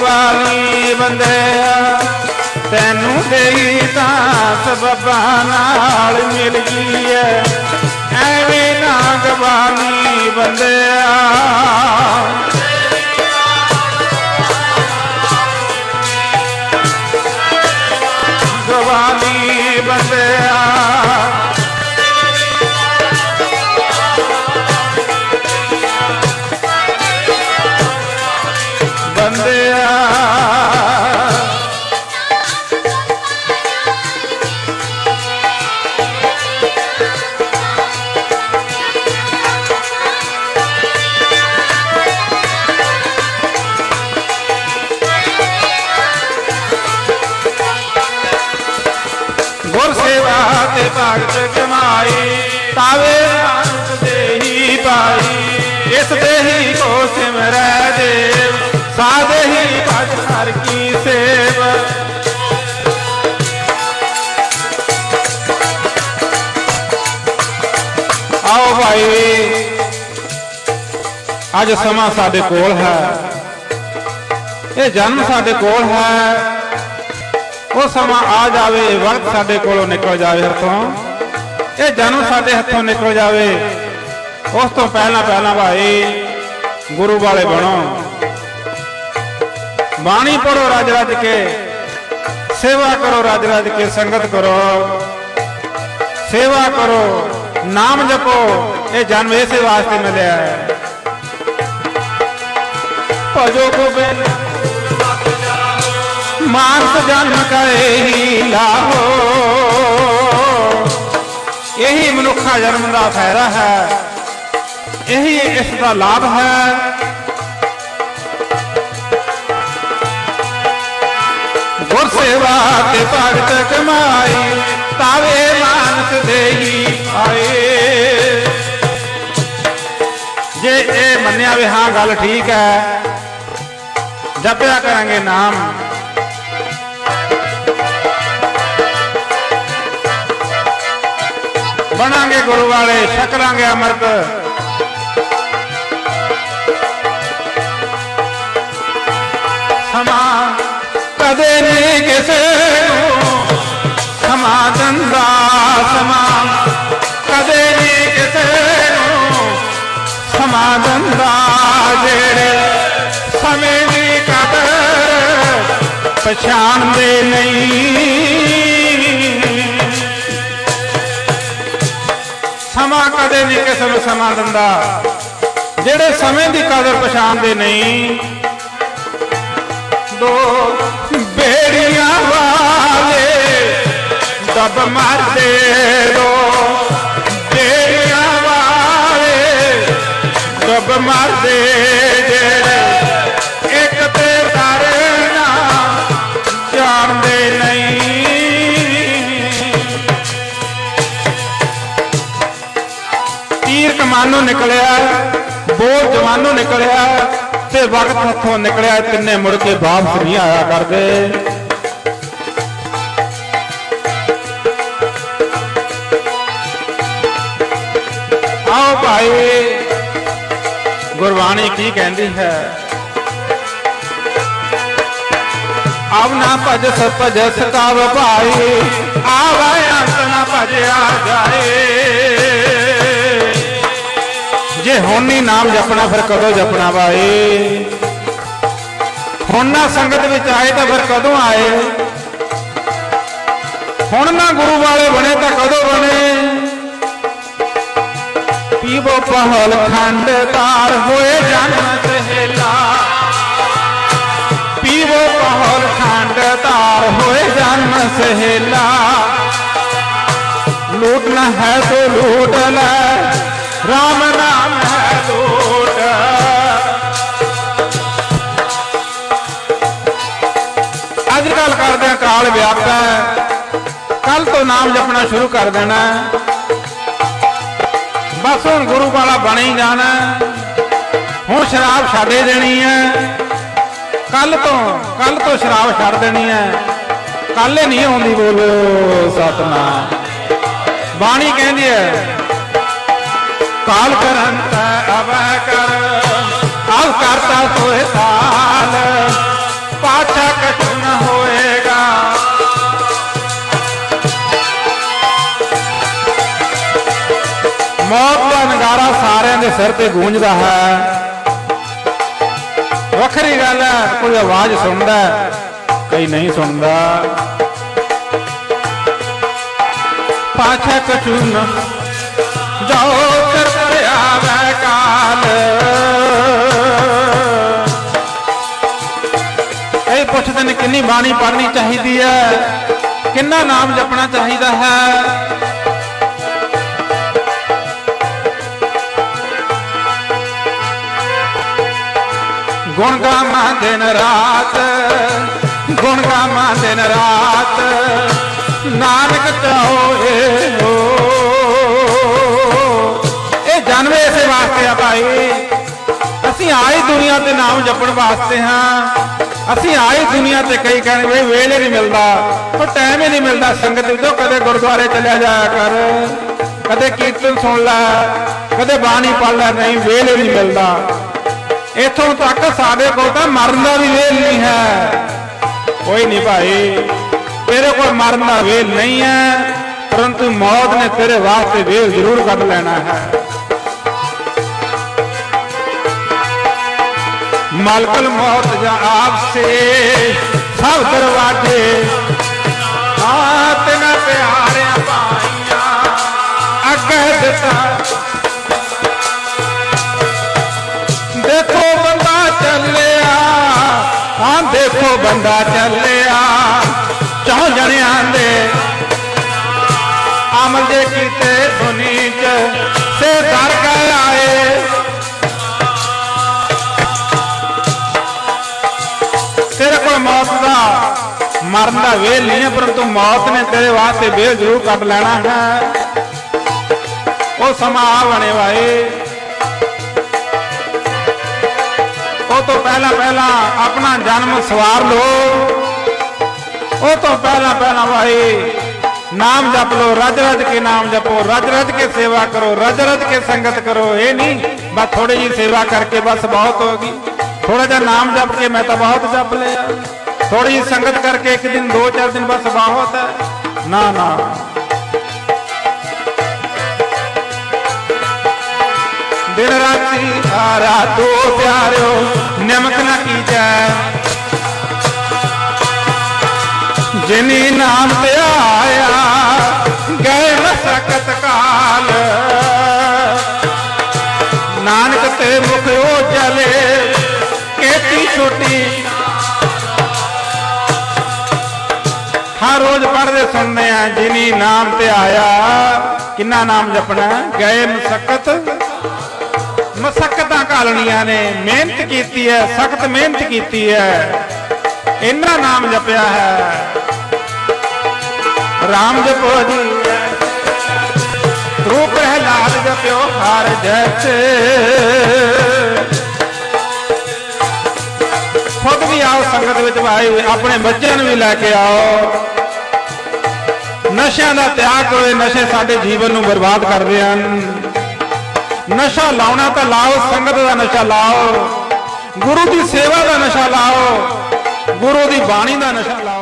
ਵਾਲੀ ਬੰਦਿਆ ਤੈਨੂੰ ਦੇਹੀ ਤਾਂ ਸਬਬਾਂ ਨਾਲ ਮਿਲ ਗਈ ਐ। ਐਵੇਂ ਨਾਗ ਵਾਲੀ ਬੰਦਿਆ ਅੱਜ ਸਮਾਂ ਸਾਡੇ ਕੋਲ ਹੈ ਇਹ ਜਨਮ ਸਾਡੇ ਕੋਲ ਹੈ ਉਹ ਸਮਾਂ ਆ ਜਾਵੇ ਵਕਤ ਸਾਡੇ ਕੋਲੋਂ ਨਿਕਲ ਜਾਵੇ ਹੱਥੋਂ ਇਹ ਜਨਮ ਸਾਡੇ ਹੱਥੋਂ ਨਿਕਲ ਜਾਵੇ ਉਸ ਤੋਂ ਪਹਿਲਾਂ ਪਹਿਲਾਂ ਭਾਈ ਗੁਰੂ ਵਾਲੇ ਬਣੋ ਬਾਣੀ ਪੜੋ ਰਜ ਰਜ ਕੇ ਸੇਵਾ ਕਰੋ ਰਜ ਰਜ ਕੇ ਸੰਗਤ ਕਰੋ ਸੇਵਾ ਕਰੋ ਨਾਮ ਜਪੋ ਇਹ ਜਨਮ ਇਸੇ ਵਾਸਤੇ ਮਿਲਿਆ ਹੈ ਭਜੋ ਗੋਬਿੰਦ। ਮਾਨਸ ਜਨਮ ਕਰੇ ਹੀ ਲਾਹੋ। ਇਹੀ ਮਨੁੱਖਾ ਜਨਮ ਦਾ ਫਾਇਦਾ ਹੈ। ਇਹੀ ਇਸ ਦਾ ਲਾਭ ਹੈ। ਗੁਰ ਸੇਵਾ ਤੇ ਭਗਤ ਕਮਾਈ, ਤਾਵੇ ਮਾਨਸ ਦੇਹੀ ਆਏ। ਜੇ ਇਹ ਮੰਨਿਆ ਵੀ ਹਾਂ, ਗੱਲ ਠੀਕ ਹੈ। ਜਪਿਆ ਕਰਾਂਗੇ ਨਾਮ। ਬਣਾਂਗੇ ਗੁਰੂ ਵਾਲੇ ਛਕਰਾਂਗੇ ਅੰਮ੍ਰਿਤ। ਪਛਾਣਦੇ ਨਹੀਂ। ਸਮਾਂ ਕਦੇ ਨਹੀਂ ਕਿਸੇ ਨੂੰ ਸਮਾਂ ਦਿੰਦਾ। ਜਿਹੜੇ ਸਮੇਂ ਦੀ ਕਦਰ ਪਛਾਣਦੇ ਨਹੀਂ। ਦੋ ਬੇੜੀਆਂ ਵਾਲੇ ਦਬ ਮਾਰਦੇ ਦੋ ਬੇੜੀਆਂ ਵਾਲੇ ਦਬ ਮਾਰਦੇ ਤੀਰ ਨਿਕਲਿਆ ਬੋਲ ਜਵਾਨੋਂ ਨਿਕਲਿਆ ਤੇ ਵਕਤ ਹੱਥੋਂ ਨਿਕਲਿਆ, ਤਿੰਨੇ ਮੁੜ ਕੇ ਵਾਪਸ ਨਹੀਂ ਆਇਆ ਕਰਦੇ। ਆਓ ਭਾਈ, ਗੁਰਬਾਣੀ ਕੀ ਕਹਿੰਦੀ ਹੈ? ਆਵ ਨਾ ਭਜ ਸਪਜ ਸਤਾਵ ਭਾਈ, ਆਵੇ ਅੰਤ ਨਾ ਭਜਿਆ ਜਾਏ। ਜੇ ਹੁਣ ਨਹੀਂ ਨਾਮ ਜਪਣਾ, ਫਿਰ ਕਦੋਂ ਜਪਣਾ ਭਾਈ ਹੁਣ ਨਾ ਸੰਗਤ ਵਿੱਚ ਆਏ ਤਾਂ ਫਿਰ ਕਦੋਂ ਆਏ? ਹੁਣ ਨਾ ਗੁਰੂ ਵਾਲੇ ਬਣੇ ਤਾਂ ਕਦੋਂ ਬਣੇ? ਪੀਵੋ ਪਹਲ ਖੰਡ ਤਾਰ ਹੋਏ ਜਨਮ ਸਹੇਲਾ ਪੀਵੋ ਪਹਲ ਖੰਡ ਤਾਰ ਹੋਏ ਜਨਮ ਸਹੇਲਾ। ਲੂਟਣਾ ਹੈ ਤੋ ਲੂਟ ਲੈ। ਰਾਮ ਨਾਮ ਹੈ ਲੂਟ। ਅੱਜ ਕੱਲ ਕਰਦੇ ਆ ਕਾਲ ਵਿਆਪਤਾ ਕੱਲ ਤੋਂ ਨਾਮ ਜਪਣਾ ਸ਼ੁਰੂ ਕਰ ਦੇਣਾ। ਬਸ ਹੁਣ ਗੁਰੂ ਵਾਲਾ ਬਣ ਹੀ ਜਾਣਾ। ਹੁਣ ਸ਼ਰਾਬ ਛੱਡੇ ਦੇਣੀ ਹੈ। ਕੱਲ ਤੋਂ ਕੱਲ ਤੋਂ ਸ਼ਰਾਬ ਛੱਡ ਦੇਣੀ ਹੈ। ਕੱਲ ਨਹੀਂ ਆਉਂਦੀ ਬੋਲੋ ਸਤਨਾਮ। ਬਾਣੀ ਕਹਿੰਦੀ ਹੈ ਕਾਲ ਕਰੰਤ ਅਵੈ ਕਰ। ਆਵ ਕਰਤਾ ਸੋਏ ਤਾਲ ਪਾਛਾ ਕਛੁ ਹੋਏਗਾ। ਮੌਤ ਦਾ ਨਗਾਰਾ ਸਾਰਿਆਂ ਦੇ ਸਿਰ ਤੇ ਗੂੰਜਦਾ ਹੈ। ਵੱਖਰੀ ਗੱਲ ਹੈ ਕੋਈ ਆਵਾਜ਼ ਸੁਣਦਾ ਹੈ, ਕਈ ਨਹੀਂ ਸੁਣਦਾ। ਪਾਛਾ ਕਛੂ ਜਾਓ ਇਹ ਪੁੱਛਦੇ ਕਿੰਨੀ ਬਾਣੀ ਪੜ੍ਹਨੀ ਚਾਹੀਦੀ ਹੈ? ਕਿੰਨਾ ਨਾਮ ਜਪਣਾ ਚਾਹੀਦਾ ਹੈ? ਗੁਣ ਗਾਵਾਂ ਦਿਨ ਰਾਤ, ਗੁਣ ਗਾਵਾਂ ਦਿਨ ਰਾਤ, ਨਾਨਕ ਚਾਹੋਏ ਹੋ। ਇਹ ਜਨਮ ਇਸੇ ਵਾਸਤੇ ਆ ਭਾਈ। ਅਸੀਂ ਆਏ ਦੁਨੀਆ ਤੇ ਨਾਮ ਜਪਣ ਵਾਸਤੇ ਹਾਂ। ਅਸੀਂ ਆਏ ਦੁਨੀਆ ਤੇ ਕਈ ਕਹਿੰਦੇ ਵੇ ਵੇਲੇ ਨਹੀਂ ਮਿਲਦਾ, ਉਹ ਟਾਈਮ ਹੀ ਨਹੀਂ ਮਿਲਦਾ ਸੰਗਤ ਵਿੱਚੋਂ, ਕਦੇ ਗੁਰਦੁਆਰੇ ਚਲਿਆ ਜਾਇਆ ਕਰ, ਕਦੇ ਕੀਰਤਨ ਸੁਣ ਲੈ, ਕਦੇ ਬਾਣੀ ਪੜ੍ਹ ਲੈ, ਨਹੀਂ, ਵੇਲੇ ਨਹੀਂ ਮਿਲਦਾ। ਇੱਥੋਂ ਤੱਕ ਸਾਡੇ ਕੋਲ ਤਾਂ ਮਰਨ ਦਾ ਵੀ ਵੇਲ ਨਹੀਂ ਹੈ। ਕੋਈ ਨਹੀਂ ਭਾਈ, ਤੇਰੇ ਕੋਲ ਮਰਨ ਦਾ ਵੇਲ ਨਹੀਂ ਹੈ, ਪਰੰਤੂ ਮੌਤ ਨੇ ਤੇਰੇ ਵਾਸਤੇ ਵੇਲ ਜ਼ਰੂਰ ਕੱਢ ਲੈਣਾ ਹੈ। ਮਲਕਲ ਮੌਤ ਜਾਂ ਆਪ ਸਭ ਦਰਵਾਜ਼ੇ। ਆਤ ਨਾ ਪਿਆਰਿਆਂ ਪਾਈਆਂ ਅੱਗੇ ਦਿੱਤਾ। ਦੇਖੋ ਬੰਦਾ ਚੱਲਿਆ, ਹਾਂ, ਦੇਖੋ ਬੰਦਾ ਚੱਲਿਆ। ਚੌ ਜਣਿਆਂ ਦੇ ਅਮਲ ਦੇ ਕੀਤੇ ਸੁਨੀ ਚ। ਸੇ ਦਰ ਤੇਰੇ ਕੋਲ ਮੌਤ ਦਾ ਮਰਨ ਦਾ ਵੇਲ ਨਹੀਂ ਹੈ, ਪਰੰਤੂ ਮੌਤ ਨੇ ਤੇਰੇ ਵਾਸਤੇ ਵੇਲ ਜ਼ਰੂਰ ਕੱਢ ਲੈਣਾ ਹੈ। ਉਹ ਸਮਾਂ ਆ ਬਣੇ ਵਾਏ ਉਹ ਤੋਂ ਪਹਿਲਾਂ ਪਹਿਲਾਂ ਆਪਣਾ ਜਨਮ ਸਵਾਰ ਲਓ। ਉਹ ਤੋਂ ਪਹਿਲਾਂ ਪਹਿਲਾਂ ਭਾਈ, ਨਾਮ ਜਪ ਲਓ, ਰਜ ਰਜ ਕੇ ਨਾਮ ਜਪੋ, ਰਜ ਰਜ ਕੇ ਸੇਵਾ ਕਰੋ, ਰਜ ਰਜ ਕੇ ਸੰਗਤ ਕਰੋ। ਇਹ ਨਹੀਂ, ਬਸ ਥੋੜੀ ਜੀ ਸੇਵਾ ਕਰਕੇ ਬਸ ਬਹੁਤ ਹੋ ਗਈ। ਥੋੜਾ ਜਿਹਾ ਨਾਮ ਜਪ ਕੇ ਮੈਂ ਤਾਂ ਬਹੁਤ ਜਪ ਲਿਆ। ਥੋੜੀ ਜਿਹੀ ਸੰਗਤ ਕਰਕੇ ਇੱਕ ਦਿਨ, ਦੋ, ਚਾਰ ਦਿਨ ਬਸ ਬਹੁਤ ਹੈ। ਨਾ ਨਾ। ਦਿਨ ਰਾਤੀ ਸਾਰਾ ਦੋ ਪਿਆਰਿਓ, ਨਿਮਕ ਨਾ ਕੀਜੈ। ਜਿਨੀ ਨਾਮ ਤੇ ਆਇਆ, ਗਏ ਨ ਕਾਲ। ਨਾਨਕ ਤੇ ਮੁਖ ਉਹ ਜਲੇ ਕੇਤੀ ਛੋਟੀ। ਹਰ ਰੋਜ਼ ਪੜ੍ਹਦੇ ਸੁਣਦੇ ਆ, ਜਿਨੀ ਨਾਮ ਤੇ ਆਇਆ। ਕਿੰਨਾ ਨਾਮ ਜਪਣਾ ਗਏ ਮਸਕਤ। ਮਸਕਤਾਂ ਘਾਲਣੀਆਂ ਨੇ। ਮਿਹਨਤ ਕੀਤੀ ਹੈ, ਸਖਤ ਮਿਹਨਤ ਕੀਤੀ ਹੈ। ਇੰਨਾ ਨਾਮ ਜਪਿਆ ਹੈ। ਰਾਮ ਜਪੋ ਜੀ ਰੂਪ ਹੈ ਲਾਲ ਜਪਿਓ ਹਰ ਜੈਸੇ। ਖੁਦ ਵੀ ਆਓ ਸੰਗਤ ਵਿੱਚ ਆਏ ਹੋਏ, ਆਪਣੇ ਬੱਚਿਆਂ ਨੂੰ ਵੀ ਲੈ ਕੇ ਆਓ। ਨਸ਼ਿਆਂ ਦਾ ਤਿਆਗ ਕਰੋ, ਇਹ ਨਸ਼ੇ ਸਾਡੇ ਜੀਵਨ ਨੂੰ ਬਰਬਾਦ ਕਰਦੇ ਹਨ। ਨਸ਼ਾ ਲਾਉਣਾ ਤਾਂ ਲਾਓ, ਸੰਗਤ ਦਾ ਨਸ਼ਾ ਲਾਓ। ਗੁਰੂ ਦੀ ਸੇਵਾ ਦਾ ਨਸ਼ਾ ਲਾਓ। ਗੁਰੂ ਦੀ ਬਾਣੀ ਦਾ ਨਸ਼ਾ ਲਾਓ।